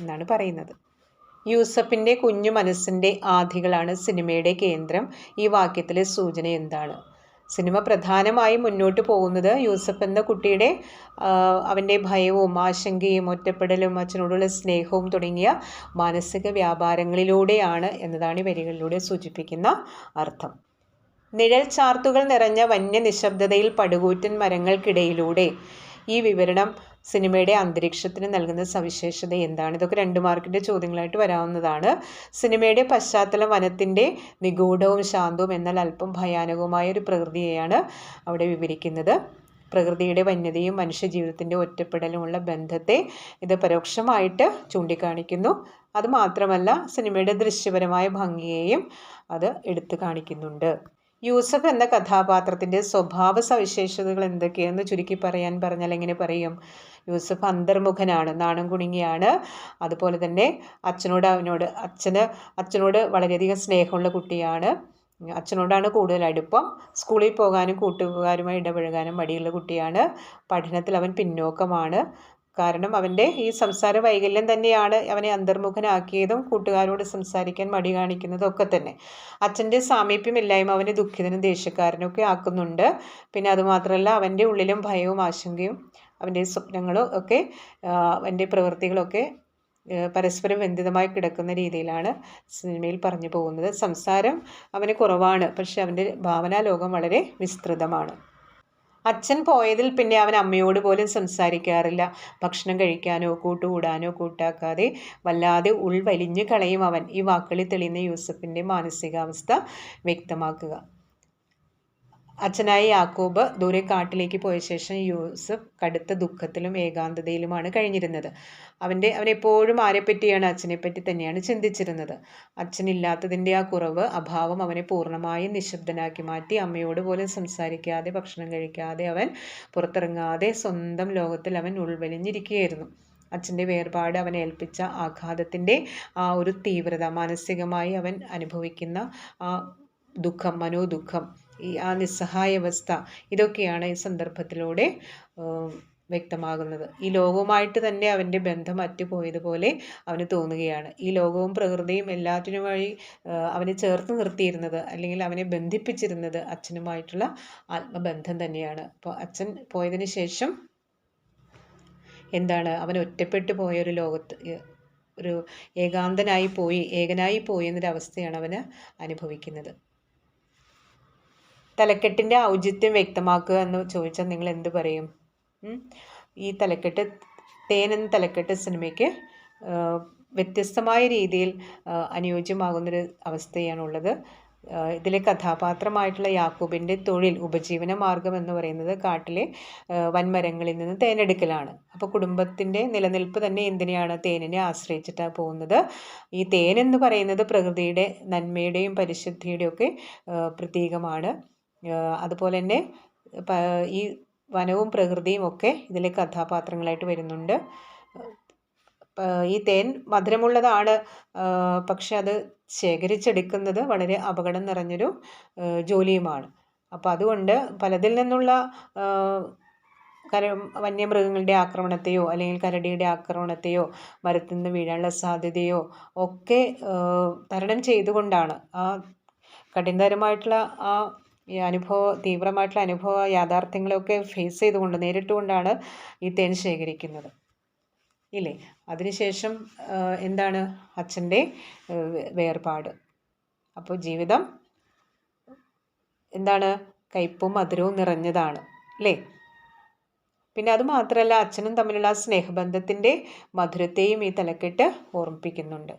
എന്നാണ് പറയുന്നത്. യൂസഫിന്റെ കുഞ്ഞു മനസ്സിന്റെ ആധികളാണ് സിനിമയുടെ കേന്ദ്രം ഈ വാക്യത്തിലെ സൂചന എന്താണ്. സിനിമ പ്രധാനമായും മുന്നോട്ട് പോകുന്നത് യൂസഫ് എന്ന കുട്ടിയുടെ അവന്റെ ഭയവും ആശങ്കയും ഒറ്റപ്പെടലും അച്ഛനോടുള്ള സ്നേഹവും തുടങ്ങിയ മാനസിക വ്യാപാരങ്ങളിലൂടെയാണ് എന്നതാണ് ഈ വരികളിലൂടെ സൂചിപ്പിക്കുന്ന അർത്ഥം. നിഴൽ ചാർത്തുകൾ നിറഞ്ഞ വന്യ നിശബ്ദതയിൽ പടുകൂറ്റൻ മരങ്ങൾക്കിടയിലൂടെ ഈ വിവരണം സിനിമയുടെ അന്തരീക്ഷത്തിന് നൽകുന്ന സവിശേഷത എന്താണ്? ഇതൊക്കെ രണ്ട് മാർക്കിന്റെ ചോദ്യങ്ങളായിട്ട് വരാവുന്നതാണ്. സിനിമയുടെ പശ്ചാത്തലം വനത്തിന്റെ നിഗൂഢവും ശാന്തവും എന്നാൽ അല്പം ഭയാനകവുമായ ഒരു പ്രകൃതിയെയാണ് അവിടെ വിവരിക്കുന്നത്. പ്രകൃതിയുടെ വന്യതയും മനുഷ്യജീവിതത്തിന്റെ ഒറ്റപ്പെടലുമുള്ള ബന്ധത്തെ ഇത് പരോക്ഷമായിട്ട് ചൂണ്ടിക്കാണിക്കുന്നു. അതുമാത്രമല്ല സിനിമയുടെ ദൃശ്യപരമായ ഭംഗിയെയും അത് എടുത്തു കാണിക്കുന്നുണ്ട്. യൂസഫ് എന്ന കഥാപാത്രത്തിന്റെ സ്വഭാവ സവിശേഷതകൾ എന്തൊക്കെയെന്ന് ചുരുക്കി പറയാൻ പറഞ്ഞാൽ എങ്ങനെ പറയും? യൂസഫ് അന്തർമുഖനാണ് നാണം കുണുങ്ങിയാണ് അതുപോലെ തന്നെ അച്ഛനോട് അവനോട് അച്ഛന് അച്ഛനോട് വളരെയധികം സ്നേഹമുള്ള കുട്ടിയാണ്. അച്ഛനോടാണ് കൂടുതൽ അടുപ്പം. സ്കൂളിൽ പോകാനും കൂട്ടുകാരുമായി ഇടപഴകാനും മടിയുള്ള കുട്ടിയാണ്. പഠനത്തിൽ അവൻ പിന്നോക്കമാണ്. കാരണം അവന്റെ ഈ സംസാര വൈകല്യം തന്നെയാണ് അവനെ അന്തർമുഖനാക്കിയതും കൂട്ടുകാരോട് സംസാരിക്കാൻ മടി കാണിക്കുന്നതും ഒക്കെ തന്നെ. അച്ഛന്റെ സാമീപ്യമില്ലായ്മ അവനെ ദുഃഖിതനും ദേഷ്യക്കാരനും ഒക്കെ ആക്കുന്നുണ്ട്. പിന്നെ അതുമാത്രമല്ല അവന്റെ ഉള്ളിലും ഭയവും ആശങ്കയും അവന്റെ സ്വപ്നങ്ങളും ഒക്കെ അവന്റെ പ്രവൃത്തികളൊക്കെ പരസ്പരം ബന്ധിതമായി കിടക്കുന്ന രീതിയിലാണ് സിനിമയിൽ പറഞ്ഞു പോകുന്നത്. സംസാരം അവന് കുറവാണ് പക്ഷെ അവന്റെ ഭാവനാലോകം വളരെ വിസ്തൃതമാണ്. അച്ഛൻ പോയതിൽ പിന്നെ അവൻ അമ്മയോട് പോലും സംസാരിക്കാറില്ല. ഭക്ഷണം കഴിക്കാനോ കൂട്ടുകൂടാനോ കൂട്ടാക്കാതെ വല്ലാതെ ഉൾവലിഞ്ഞു കളയും അവൻ. ഈ വാക്കുകളിൽ തെളിയുന്ന യൂസഫിന്റെ മാനസികാവസ്ഥ വ്യക്തമാക്കുക. അച്ഛനായ യാക്കോബ് ദൂരെ കാട്ടിലേക്ക് പോയ ശേഷം യൂസഫ് കടുത്ത ദുഃഖത്തിലും ഏകാന്തതയിലുമാണ് കഴിഞ്ഞിരുന്നത്. അവന്റെ അവൻ എപ്പോഴും ആരെപ്പറ്റിയാണ് അച്ഛനെപ്പറ്റി തന്നെയാണ് ചിന്തിച്ചിരുന്നത്. അച്ഛനില്ലാത്തതിന്റെ ആ കുറവ് അഭാവം അവനെ പൂർണമായും നിശബ്ദനാക്കി മാറ്റി അമ്മയോട് പോലും സംസാരിക്കാതെ ഭക്ഷണം കഴിക്കാതെ അവൻ പുറത്തിറങ്ങാതെ സ്വന്തം ലോകത്തിൽ അവൻ ഉൾവലിഞ്ഞിരിക്കുകയായിരുന്നു. അച്ഛന്റെ വേർപാട് അവൻ ഏൽപ്പിച്ച ആഘാതത്തിന്റെ ആ ഒരു തീവ്രത മാനസികമായി അവൻ അനുഭവിക്കുന്ന ആ ദുഃഖം മനോദുഃഖം ഈ ആ നിസ്സഹായാവസ്ഥ ഇതൊക്കെയാണ് ഈ സന്ദർഭത്തിലൂടെ വ്യക്തമാകുന്നത്. ഈ ലോകവുമായിട്ട് തന്നെ അവന്റെ ബന്ധം അറ്റുപോയതുപോലെ അവന് തോന്നുകയാണ്. ഈ ലോകവും പ്രകൃതിയും എല്ലാറ്റിനുമായി അവനെ ചേർത്ത് നിർത്തിയിരുന്നത് അല്ലെങ്കിൽ അവനെ ബന്ധിപ്പിച്ചിരുന്നത് അച്ഛനുമായിട്ടുള്ള ആത്മബന്ധം തന്നെയാണ്. അപ്പോൾ അച്ഛൻ പോയതിന് ശേഷം എന്താണ്? അവൻ ഒറ്റപ്പെട്ടു പോയ ഒരു ലോകത്ത് ഒരു ഏകാന്തനായി പോയി ഏകനായി പോയി എന്നൊരവസ്ഥയാണ് അവന് അനുഭവിക്കുന്നത്. തലക്കെട്ടിന്റെ ഔചിത്യം വ്യക്തമാക്കുക എന്ന് ചോദിച്ചാൽ നിങ്ങൾ എന്ത് പറയും? ഈ തലക്കെട്ട് തേൻ എന്ന തലക്കെട്ട് സിനിമയ്ക്ക് വ്യത്യസ്തമായ രീതിയിൽ അനുയോജ്യമാകുന്നൊരു അവസ്ഥയാണുള്ളത്. ഇതിലെ കഥാപാത്രമായിട്ടുള്ള യാക്കൂബിന്റെ തൊഴിൽ ഉപജീവന മാർഗം എന്ന് പറയുന്നത് കാട്ടിലെ വൻമരങ്ങളിൽ നിന്ന് തേനെടുക്കലാണ്. അപ്പോൾ കുടുംബത്തിന്റെ നിലനിൽപ്പ് തന്നെ എന്തിനെയാണ് തേനിനെ ആശ്രയിച്ചിട്ടാണ് പോകുന്നത്? ഈ തേൻ എന്ന് പറയുന്നത് പ്രകൃതിയുടെ നന്മയുടെയും പരിശുദ്ധിയുടെയും ഒക്കെ പ്രതീകമാണ്. അതുപോലെ തന്നെ ഈ വനവും പ്രകൃതിയും ഒക്കെ ഇതിലെ കഥാപാത്രങ്ങളായിട്ട് വരുന്നുണ്ട്. ഈ തേൻ മധുരമുള്ളതാണ്. പക്ഷെ അത് ശേഖരിച്ചെടുക്കുന്നത് വളരെ അപകടം നിറഞ്ഞൊരു ജോലിയുമാണ്. അപ്പോൾ അതുകൊണ്ട് പലതിൽ നിന്നുള്ള കര വന്യമൃഗങ്ങളുടെ ആക്രമണത്തെയോ അല്ലെങ്കിൽ കരടിയുടെ ആക്രമണത്തെയോ മരത്തിൽ നിന്ന് വീഴാനുള്ള സാധ്യതയോ ഒക്കെ തരണം ചെയ്തുകൊണ്ടാണ് ആ കഠിനതരമായിട്ടുള്ള ആ ഈ അനുഭവ തീവ്രമായിട്ടുള്ള അനുഭവ യാഥാർത്ഥ്യങ്ങളെയൊക്കെ ഫേസ് ചെയ്തുകൊണ്ട് നേരിട്ടുകൊണ്ടാണ് ഈ തേൻ ശേഖരിക്കുന്നത്. ഇല്ലേ? അതിനുശേഷം എന്താണ് അച്ഛന്റെ വേർപാട്. അപ്പോൾ ജീവിതം എന്താണ്? കയ്പും മധുരവും നിറഞ്ഞതാണ്. അല്ലേ പിന്നെ അത് മാത്രമല്ല അച്ഛനും തമ്മിലുള്ള സ്നേഹബന്ധത്തിന്റെ മധുരത്തെയും ഈ തലക്കെട്ട് ഓർമ്മിപ്പിക്കുന്നുണ്ട്.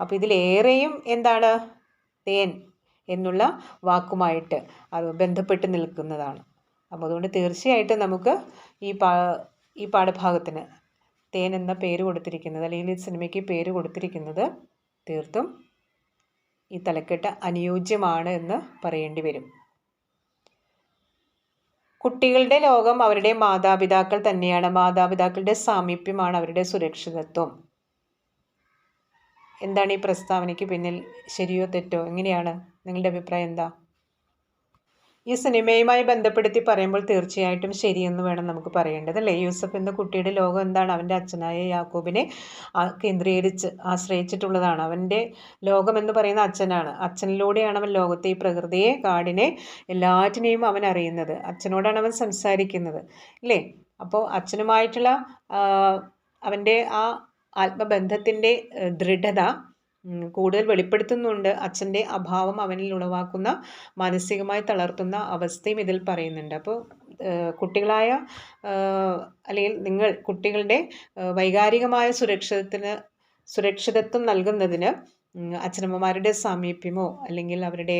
അപ്പോൾ ഇതിലേറെയും എന്താണ്? തേൻ. എന്നുള്ള വാക്കുമായിട്ട് അത് ബന്ധപ്പെട്ട് നിൽക്കുന്നതാണ്. അപ്പോൾ അതുകൊണ്ട് തീർച്ചയായിട്ടും നമുക്ക് ഈ പാ ഈ പാഠഭാഗത്തിന് തേൻ എന്ന പേര് കൊടുത്തിരിക്കുന്നത് അല്ലെങ്കിൽ ഈ സിനിമയ്ക്ക് പേര് കൊടുത്തിരിക്കുന്നത് തീർത്തും ഈ തലക്കെട്ട് അനുയോജ്യമാണ് എന്ന് പറയേണ്ടി വരും. കുട്ടികളുടെ ലോകം അവരുടെ മാതാപിതാക്കൾ തന്നെയാണ്. മാതാപിതാക്കളുടെ സാമീപ്യമാണ് അവരുടെ സുരക്ഷിതത്വം. എന്താണ് ഈ പ്രസ്താവനയ്ക്ക് പിന്നിൽ ശരിയോ തെറ്റോ? എങ്ങനെയാണ്? നിങ്ങളുടെ അഭിപ്രായം എന്താ? ഈ സിനിമയുമായി ബന്ധപ്പെടുത്തി പറയുമ്പോൾ തീർച്ചയായിട്ടും ശരിയെന്ന് വേണം നമുക്ക് പറയേണ്ടത് അല്ലേ? യൂസഫ് എന്ന കുട്ടിയുടെ ലോകം എന്താണ്? അവന്റെ അച്ഛനായ യാക്കൂബിനെ കേന്ദ്രീകരിച്ച് ആശ്രയിച്ചിട്ടുള്ളതാണ്. അവന്റെ ലോകം എന്ന് പറയുന്ന അച്ഛനാണ്. അച്ഛനിലൂടെയാണ് അവൻ ലോകത്തെ ഈ പ്രകൃതിയെ കാടിനെ എല്ലാറ്റിനെയും അവൻ അറിയുന്നത്. അച്ഛനോടാണ് അവൻ സംസാരിക്കുന്നത്. അല്ലേ? അപ്പോൾ അച്ഛനുമായിട്ടുള്ള അവന്റെ ആ ആത്മബന്ധത്തിന്റെ ദൃഢത കൂടുതൽ വെളിപ്പെടുത്തുന്നുണ്ട്. അച്ഛന്റെ അഭാവം അവനിൽ ഉളവാക്കുന്ന മാനസികമായി തളർത്തുന്ന അവസ്ഥയും ഇതിൽ പറയുന്നുണ്ട്. അപ്പോൾ കുട്ടികളായ അല്ലെങ്കിൽ നിങ്ങൾ കുട്ടികളുടെ വൈകാരികമായ സുരക്ഷിതത്തിന് സുരക്ഷിതത്വം നൽകുന്നതിന് അച്ഛനമ്മമാരുടെ സാമീപ്യമോ അല്ലെങ്കിൽ അവരുടെ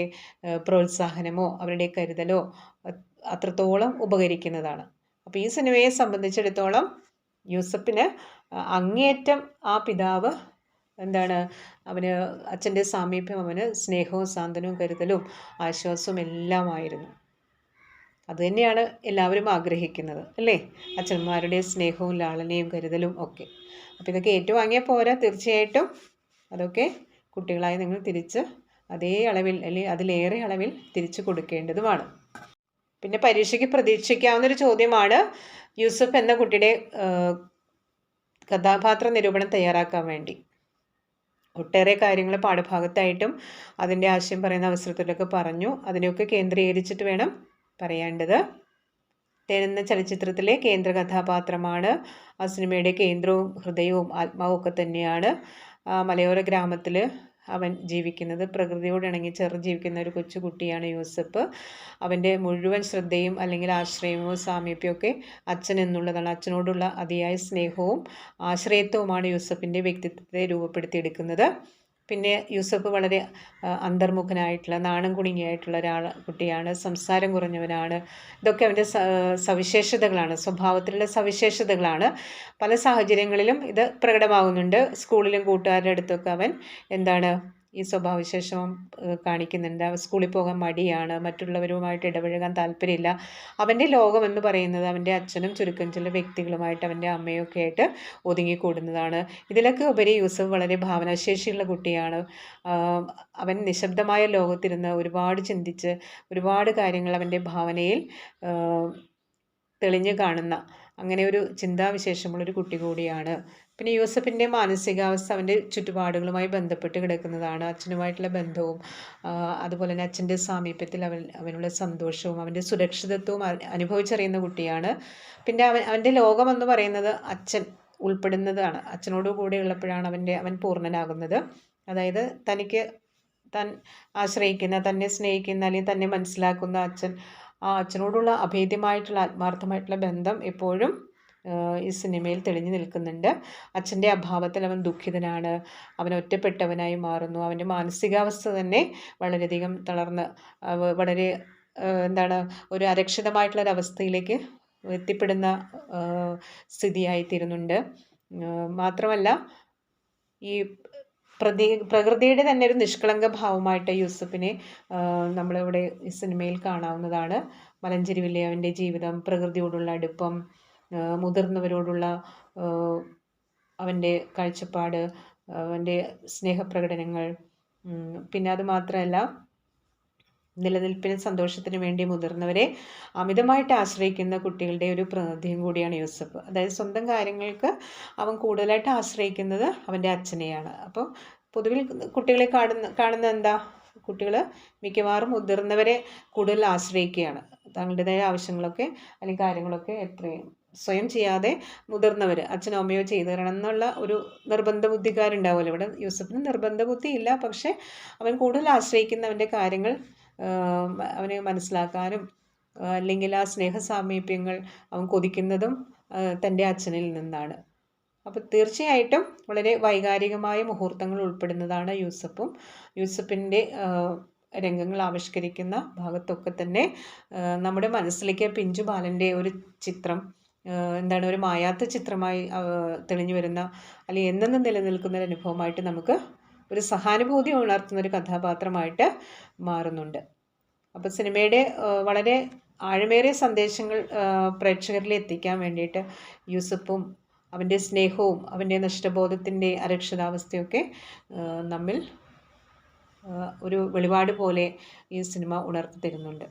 പ്രോത്സാഹനമോ അവരുടെ കരുതലോ അത്രത്തോളം ഉപകരിക്കുന്നതാണ്. അപ്പോൾ ഈ സിനിമയെ സംബന്ധിച്ചിടത്തോളം യൂസഫിന് അങ്ങേയറ്റം ആ പിതാവ് എന്താണ്? അവന് അച്ഛന്റെ സാമീപ്യം അവന് സ്നേഹവും സാന്ത്വനവും കരുതലും ആശ്വാസവും എല്ലാമായിരുന്നു. അതുതന്നെയാണ് എല്ലാവരും ആഗ്രഹിക്കുന്നത് അല്ലേ? അച്ഛന്മാരുടെ സ്നേഹവും ലാളനയും കരുതലും ഒക്കെ. അപ്പോൾ ഇതൊക്കെ ഏറ്റുവാങ്ങിയാൽ പോരാ തീർച്ചയായിട്ടും. അതൊക്കെ കുട്ടികളായി നിങ്ങൾ തിരിച്ച് അതേ അളവിൽ അല്ലെങ്കിൽ അതിലേറെ അളവിൽ തിരിച്ചു കൊടുക്കേണ്ടതുമാണ്. പിന്നെ പരീക്ഷയ്ക്ക് പ്രതീക്ഷിക്കാവുന്നൊരു ചോദ്യമാണ് യൂസഫ് എന്ന കുട്ടിയുടെ കഥാപാത്ര നിരൂപണം തയ്യാറാക്കാൻ വേണ്ടി. ഒട്ടേറെ കാര്യങ്ങൾ പാഠഭാഗത്തായിട്ടും അതിന്റെ ആശയം പറയുന്ന അവസരത്തിലൊക്കെ പറഞ്ഞു. അതിനെയൊക്കെ കേന്ദ്രീകരിച്ചിട്ട് വേണം പറയേണ്ടത്. തേനെന്ന ചലച്ചിത്രത്തിലെ കേന്ദ്ര കഥാപാത്രമാണ്. ആ സിനിമയുടെ കേന്ദ്രവും ഹൃദയവും ആത്മാവും ഒക്കെ തന്നെയാണ് മലയോര ഗ്രാമത്തിൽ അവൻ ജീവിക്കുന്നത്. പ്രകൃതിയോട് ഇണങ്ങി ചേർന്ന് ജീവിക്കുന്ന ഒരു കൊച്ചുകുട്ടിയാണ് യൂസഫ്. അവന്റെ മുഴുവൻ ശ്രദ്ധയും അല്ലെങ്കിൽ ആശ്രയമോ സാമീപ്യമൊക്കെ അച്ഛൻ എന്നുള്ളതാണ്. അച്ഛനോടുള്ള അതിയായ സ്നേഹവും ആശ്രയത്വവുമാണ് യൂസഫിന്റെ വ്യക്തിത്വത്തെ രൂപപ്പെടുത്തിയെടുക്കുന്നത്. പിന്നെ യൂസഫ് വളരെ അന്തർമുഖനായിട്ടുള്ള നാണം കുണുങ്ങിയായിട്ടുള്ള ഒരാൾ കുട്ടിയാണ് സംസാരം കുറഞ്ഞവനാണ്. ഇതൊക്കെ അവന്റെ സവിശേഷതകളാണ് സ്വഭാവത്തിലുള്ള സവിശേഷതകളാണ്. പല സാഹചര്യങ്ങളിലും ഇത് പ്രകടമാകുന്നുണ്ട് സ്കൂളിലും കൂട്ടുകാരുടെ അടുത്തൊക്കെ അവൻ എന്താണ് ഈ സ്വഭാവവിശേഷം കാണിക്കുന്നുണ്ട്. സ്കൂളിൽ പോകാൻ മടിയാണ്. മറ്റുള്ളവരുമായിട്ട് ഇടപഴകാൻ താല്പര്യമില്ല. അവന്റെ ലോകം എന്ന് പറയുന്നത് അവന്റെ അച്ഛനും ചുരുക്കം ചില വ്യക്തികളുമായിട്ട് അവന്റെ അമ്മയൊക്കെ ആയിട്ട് ഒതുങ്ങിക്കൂടുന്നതാണ്. ഇതിലൊക്കെ ഉപരി യൂസഫ് വളരെ ഭാവനാശേഷിയുള്ള കുട്ടിയാണ്. അവൻ നിശബ്ദമായ ലോകത്തിരുന്ന് ഒരുപാട് ചിന്തിച്ച് ഒരുപാട് കാര്യങ്ങൾ അവന്റെ ഭാവനയിൽ തെളിഞ്ഞു കാണുന്ന അങ്ങനെ ഒരു ചിന്താവിശേഷമുള്ളൊരു കുട്ടി കൂടിയാണ്. പിന്നെ യൂസഫിന്റെ മാനസികാവസ്ഥ അവന്റെ ചുറ്റുപാടുകളുമായി ബന്ധപ്പെട്ട് കിടക്കുന്നതാണ്. അച്ഛനുമായിട്ടുള്ള ബന്ധവും അതുപോലെ തന്നെ അച്ഛന്റെ സാമീപ്യത്തിൽ അവൻ അവനുള്ള സന്തോഷവും അവന്റെ സുരക്ഷിതത്വവും അനുഭവിച്ചറിയുന്ന കുട്ടിയാണ്. പിന്നെ അവൻ അവന്റെ ലോകമെന്ന് പറയുന്നത് അച്ഛൻ ഉൾപ്പെടുന്നതാണ്. അച്ഛനോട് കൂടെ ഉള്ളപ്പോഴാണ് അവന്റെ അവൻ പൂർണനാകുന്നത്. അതായത് തനിക്ക് താൻ ആശ്രയിക്കുന്ന തന്നെ സ്നേഹിക്കുന്ന അല്ലെങ്കിൽ തന്നെ മനസ്സിലാക്കുന്ന അച്ഛൻ ആ അച്ഛനോടുള്ള അഭേദ്യമായിട്ടുള്ള ആത്മാർത്ഥമായിട്ടുള്ള ബന്ധം എപ്പോഴും ഈ സിനിമയിൽ തെളിഞ്ഞു നിൽക്കുന്നുണ്ട്. അച്ഛന്റെ അഭാവത്തിൽ അവൻ ദുഃഖിതനാണ്. അവൻ ഒറ്റപ്പെട്ടവനായി മാറുന്നു. അവന്റെ മാനസികാവസ്ഥ തന്നെ വളരെയധികം തളർന്ന് വളരെ എന്താണ് ഒരു അരക്ഷിതമായിട്ടുള്ളൊരവസ്ഥയിലേക്ക് എത്തിപ്പെടുന്ന സ്ഥിതിയായിത്തീരുന്നുണ്ട്. മാത്രമല്ല ഈ പ്രതി പ്രകൃതിയുടെ തന്നെ ഒരു നിഷ്കളങ്ക ഭാവമായിട്ട് യൂസഫിനെ നമ്മളിവിടെ ഈ സിനിമയിൽ കാണാവുന്നതാണ്. മലഞ്ചേരി അവന്റെ ജീവിതം പ്രകൃതിയോടുള്ള അടുപ്പം മുതിർന്നവരോടുള്ള അവന്റെ കാഴ്ചപ്പാട് അവന്റെ സ്നേഹപ്രകടനങ്ങൾ പിന്നെ അത് മാത്രമല്ല നിലനിൽപ്പിനും സന്തോഷത്തിനും വേണ്ടി മുതിർന്നവരെ അമിതമായിട്ട് ആശ്രയിക്കുന്ന കുട്ടികളുടെ ഒരു പ്രതിനിധിയും കൂടിയാണ് യൂസഫ്. അതായത് സ്വന്തം കാര്യങ്ങൾക്ക് അവൻ കൂടുതലായിട്ട് ആശ്രയിക്കുന്നത് അവന്റെ അച്ഛനെയാണ്. അപ്പോൾ പൊതുവിൽ കുട്ടികളെ കാണുന്ന കാണുന്ന എന്താ? കുട്ടികൾ മിക്കവാറും മുതിർന്നവരെ കൂടുതൽ ആശ്രയിക്കുകയാണ്. തങ്ങളുടേതായ ആവശ്യങ്ങളൊക്കെ അല്ലെങ്കിൽ കാര്യങ്ങളൊക്കെ എത്രയും സ്വയം ചെയ്യാതെ മുതിർന്നവർ അച്ഛനോ അമ്മയോ ചെയ്തു തരണം എന്നുള്ള ഒരു നിർബന്ധ ബുദ്ധിക്കാരുണ്ടാവുമല്ലോ ഇവിടെ യൂസഫിന് നിർബന്ധ ബുദ്ധി ഇല്ല പക്ഷേ അവൻ കൂടുതൽ ആശ്രയിക്കുന്നവന്റെ കാര്യങ്ങൾ അവനെ മനസ്സിലാക്കാനും അല്ലെങ്കിൽ ആ സ്നേഹ സാമീപ്യങ്ങൾ അവൻ കൊതിക്കുന്നതും തന്റെ അച്ഛനിൽ നിന്നാണ്. അപ്പോൾ തീർച്ചയായിട്ടും വളരെ വൈകാരികമായ മുഹൂർത്തങ്ങൾ ഉൾപ്പെടുന്നതാണ് യൂസഫും. യൂസഫിന്റെ രംഗങ്ങൾ ആവിഷ്കരിക്കുന്ന ഭാഗത്തൊക്കെ തന്നെ നമ്മുടെ മനസ്സിലേക്ക് പിഞ്ചു ബാലന്റെ ഒരു ചിത്രം എന്താണ് ഒരു മായാത്ത ചിത്രമായി തെളിഞ്ഞു വരുന്ന അല്ലെങ്കിൽ എന്നെന്നും നിലനിൽക്കുന്ന ഒരു അനുഭവമായിട്ട് നമുക്ക് ഒരു സഹാനുഭൂതി ഉണർത്തുന്ന ഒരു കഥാപാത്രമായിട്ട് മാറുന്നുണ്ട്. അപ്പോൾ സിനിമയുടെ വളരെ ആഴമേറിയ സന്ദേശങ്ങൾ പ്രേക്ഷകരിൽ എത്തിക്കാൻ വേണ്ടിയിട്ട് യൂസഫും അവന്റെ സ്നേഹവും അവന്റെ നഷ്ടബോധത്തിന്റെ അരക്ഷിതാവസ്ഥയൊക്കെ നമ്മിൽ ഒരു വെളിപാട് പോലെ ഈ സിനിമ ഉണർത്തി തരുന്നുണ്ട്.